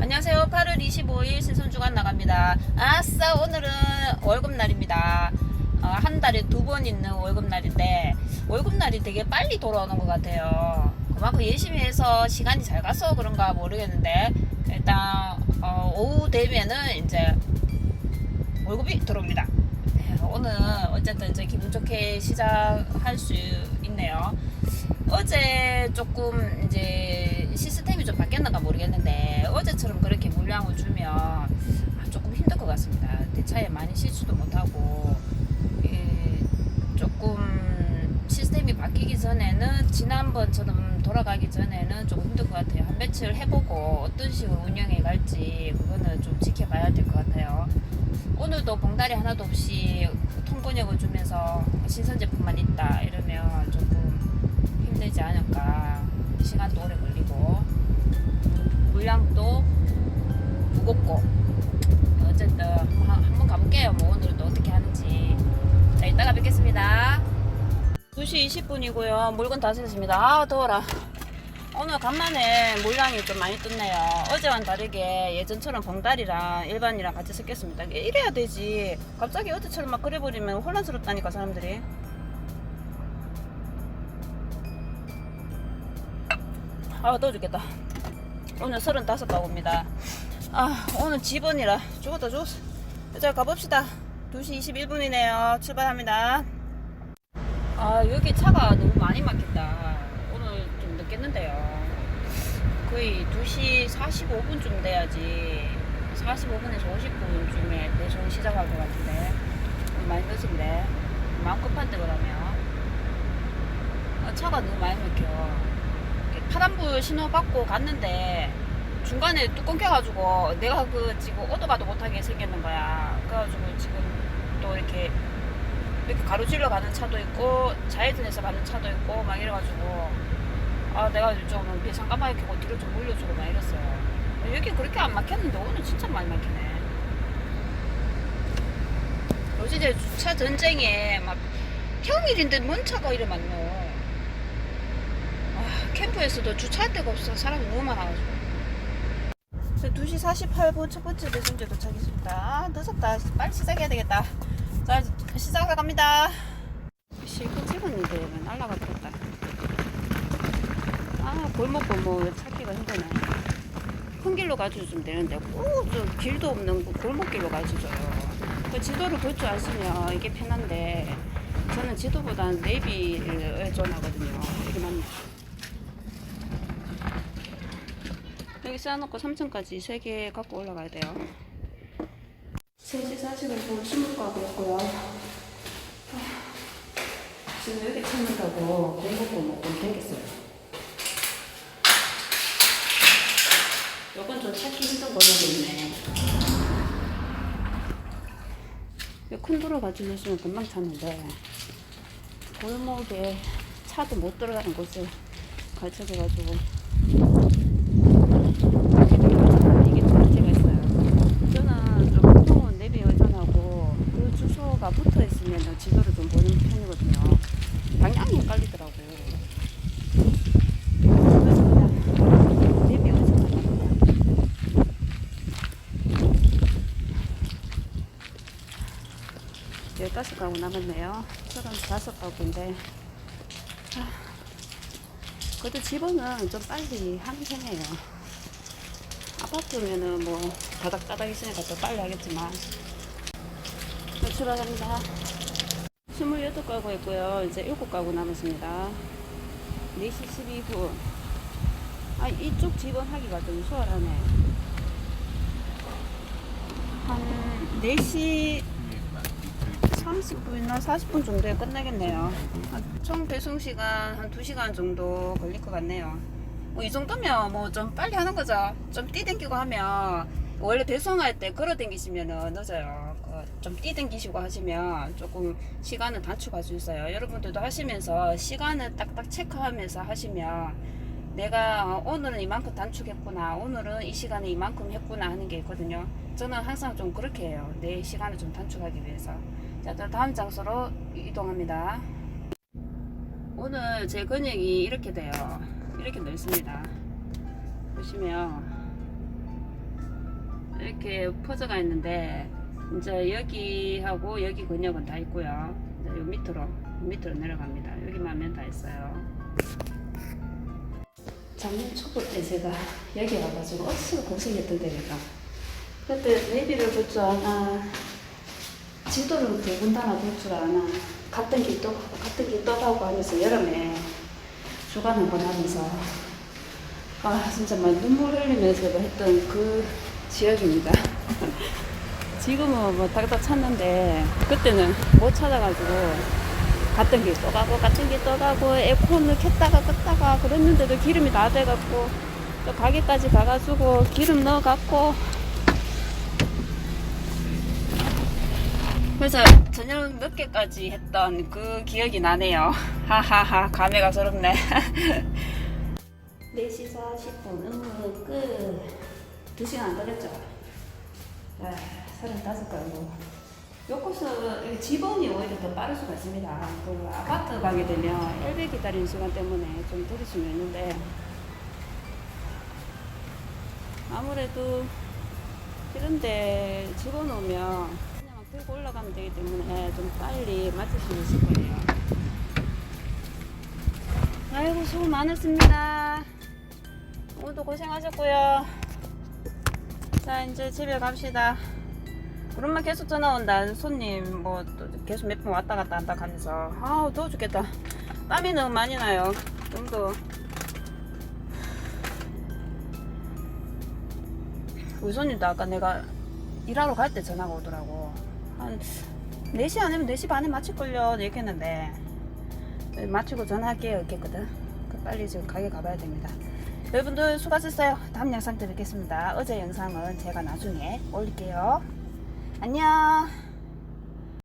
안녕하세요. 8월 25일 신선주간 나갑니다. 아싸, 오늘은 월급날입니다. 어, 한 달에 두 번 있는 월급날인데, 월급날이 되게 빨리 돌아오는 것 같아요. 그만큼 열심히 해서 시간이 잘 가서 그런가 모르겠는데, 일단, 어, 오후 되면은 이제 월급이 들어옵니다. 네, 오늘 어쨌든 이제 기분 좋게 시작할 수 있네요. 어제 조금 이제 시스템이 좀 바뀌었는가 모르겠는데 어제처럼 그렇게 물량을 주면 아, 조금 힘들 것 같습니다. 대차에 많이 실수도 못하고 예, 조금 시스템이 바뀌기 전에는 지난번처럼 돌아가기 전에는 조금 힘들 것 같아요. 한 며칠 해보고 어떤 식으로 운영해 갈지 그거는 좀 지켜봐야 될 것 같아요. 오늘도 봉다리 하나도 없이 통번역을 주면서 신선 제품만 있다 이러면 조금 힘들지 않을까 시간도 오래 걸리고 물량도 무겁고. 어쨌든 한- 한번 가볼게요. 뭐 오늘은 또 어떻게 하는지. 자 이따가 뵙겠습니다. 2시 20분이고요. 물건 다 씻었습니다. 아 더워라. 오늘 간만에 물량이 좀 많이 떴네요. 어제와는 다르게 예전처럼 봉다리랑 일반이랑 같이 섞였습니다. 이래야 되지. 갑자기 어제처럼 막 그래버리면 혼란스럽다니까 사람들이. 아 더워 죽겠다 오늘 35가구입니다. 아 오늘 집원이라 죽었다 죽었어. 자 가봅시다. 2시 21분이네요. 출발합니다. 아 여기 차가 너무 많이 막힌다. 오늘 좀 늦겠는데요. 거의 2시 45분쯤 돼야지 45분에서 50분쯤에 배송 시작할 것 같은데. 좀 많이 늦은데. 마음 급한데 그러면. 아, 차가 너무 많이 막혀 파란불 신호 받고 갔는데 중간에 뚜껑 껴가지고 내가 그 지금 오도 가도 못하게 생겼는 거야. 그래가지고 지금 또 이렇게 이렇게 가로질러 가는 차도 있고 좌회전해서 가는 차도 있고 막 이래가지고 아 내가 좀 배상 까마귀 켜고 뒤로 좀 물려주고 막 이랬어요. 여기 그렇게 안 막혔는데 오늘 진짜 많이 막히네. 요새 이제 주차 전쟁에 막 평일인데 뭔 차가 이래 많노. 아, 캠프에서도 주차할 데가 없어. 사람이 너무 많아가지고. 2시 48분 첫 번째 배송제 도착했습니다. 아, 늦었다. 빨리 시작해야 되겠다. 자, 시작해 갑니다. 실컷 찍었는데 왜 날라가 버렸다. 아, 골목골목 찾기가 힘드네. 큰 길로 가주시면 되는데 꼭저 길도 없는 그 골목길로 가주줘요. 그 지도를 볼 줄 아시면 이게 편한데 저는 지도보다는 내비를 의존하거든요. 이게 맞네. 여기 쌓아놓고 3층까지 3개 갖고 올라가야 돼요. 3시 40분 술 먹고 하고 있고요. 아, 지금 여기 찾는다고 골목골목 좀 댕겼어요. 요건 좀 찾기 힘든 골목이 있네. 큰 도로 가지고 있으면 금방 찾는데 골목에 차도 못 들어가는 곳을 가르쳐줘가지고 이게 두 가지가 있어요. 저는 좀 보통은 내비 의존하고 그 주소가 붙어 있으면 지도를 좀 보는 편이거든요. 방향이 헷갈리더라고. 그래서 그냥 내비 의존하다 그냥. 열다섯 가구 남았네요. 서른 다섯 가구인데. 아, 그래도 집은 좀 빨리 하는 편이에요. 아파트면은 뭐 다닥다닥 있으니까 더 빨리 하겠지만. 네, 출발합니다. 28가구 있고요. 이제 7가구 남았습니다. 4시 12분. 아, 이쪽 집은 하기가 좀 수월하네. 한 4시 30분이나 40분 정도에 끝나겠네요. 아, 총 배송 시간 한 2시간 정도 걸릴 것 같네요. 뭐 이 정도면 뭐 좀 빨리 하는 거죠. 좀 뛰댕기고 하면 원래 배송할 때 걸어 댕기시면은 늦어요. 그좀 뛰댕기시고 하시면 조금 시간을 단축할 수 있어요. 여러분들도 하시면서 시간을 딱딱 체크하면서 하시면 내가 어, 오늘은 이만큼 단축했구나. 오늘은 이 시간에 이만큼 했구나 하는 게 있거든요. 저는 항상 좀 그렇게 해요. 내 시간을 좀 단축하기 위해서. 자, 또 다음 장소로 이동합니다. 오늘 제 근육이 이렇게 돼요. 이렇게 넓습니다. 보시면 이렇게 퍼져가 있는데 이제 여기하고 여기 근육은 다 있고요. 이제 요 밑으로 밑으로 내려갑니다. 여기만 하면 다 있어요. 작년 초보 때 제가 여기 와가지고 억수로 고생했던 데가 그때 볼줄 아나 지도를 두 군다나 볼 줄 아나 같은 길도 가고 같은 길도 가고 하면서 여름에 주간 한번 하면서 아 진짜 막 눈물 흘리면서 했던 그 지역입니다. 지금은 뭐 딱딱 찾는데 그때는 못 찾아가지고 같은 길또 가고 같은 길또 가고 에어컨을 켰다가 껐다가 그랬는데도 기름이 다 돼갖고 또 가게까지 가가지고 기름 넣어갖고 그래서 저녁 늦게까지 했던 그 기억이 나네요. 하하하 감회가 새롭네. 4시 40분 응무 끝. 2시간 안 걸렸죠? 아, 35가구. 요 코스 집원이 오히려 더 빠를 수가 있습니다. 그 아파트 가게 되면 엘베 기다리는 시간 때문에 좀 들을 수는 있는데 아무래도 이런데 집어넣으면 들고 올라가면 되기 때문에 좀 빨리 있을 거예요. 아이고 수고 많았습니다. 오늘도 고생하셨고요. 자 이제 집에 갑시다. 오랜만 계속 전화 온다. 손님 뭐또 계속 몇 번 왔다 갔다 한다 하면서 아우 더워 죽겠다. 땀이 너무 많이 나요. 좀 더. 우리 손님도 아까 내가 일하러 갈 때 전화가 오더라고. 한 4시 아니면 4시 반에 마칠걸요. 얘기했는데 네, 마치고 전화할게요. 이렇게 했거든. 그 빨리 지금 가게 가봐야 됩니다. 여러분들 수고하셨어요. 다음 영상 때 뵙겠습니다. 어제 영상은 제가 나중에 올릴게요. 안녕.